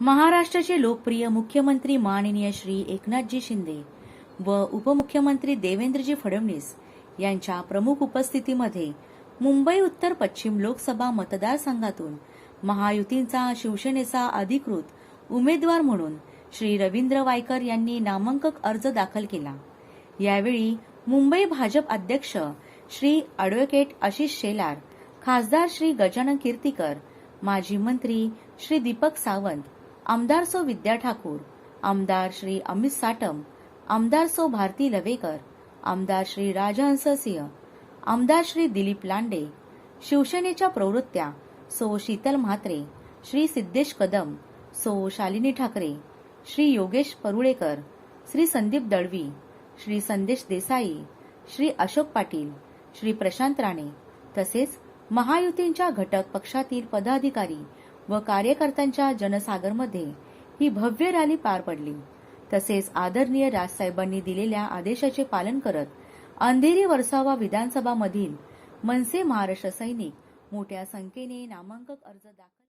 महाराष्ट्राचे लोकप्रिय मुख्यमंत्री माननीय श्री एकनाथजी शिंदे व उपमुख्यमंत्री देवेंद्रजी फडणवीस यांच्या प्रमुख उपस्थितीमध्ये मुंबई उत्तर पश्चिम लोकसभा मतदारसंघातून महायुतींचा शिवसेनेचा अधिकृत उमेदवार म्हणून श्री रवींद्र वायकर यांनी नामांकन अर्ज दाखल केला. यावेळी मुंबई भाजप अध्यक्ष श्री अॅडव्होकेट आशिष शेलार खासदार श्री गजानन कीर्तीकर माजी मंत्री श्री दीपक सावंत आमदार सो विद्या ठाकूर आमदार श्री अमित साटम आमदार सो भारती लवेकर आमदार श्री राजहंस सिंह आमदार श्री दिलीप लांडे शिवसेनेच्या प्रवृत्त्या सो शीतल म्हात्रे श्री सिद्धेश कदम सो शालिनी ठाकरे श्री योगेश परुळेकर श्री संदीप दळवी श्री संदेश देसाई श्री अशोक पाटील श्री प्रशांत राणे तसेच महायुतींच्या घटक पक्षातील पदाधिकारी व कार्यकर्त्यांच्या जनसागरमध्ये ही भव्य रॅली पार पडली. तसेच आदरणीय राजसाहेबांनी दिलेल्या आदेशाचे पालन करत अंधेरी वर्सावा विधानसभामधील मनसे महाराष्ट्र सैनिक मोठ्या संख्येने नामांकन अर्ज दाखल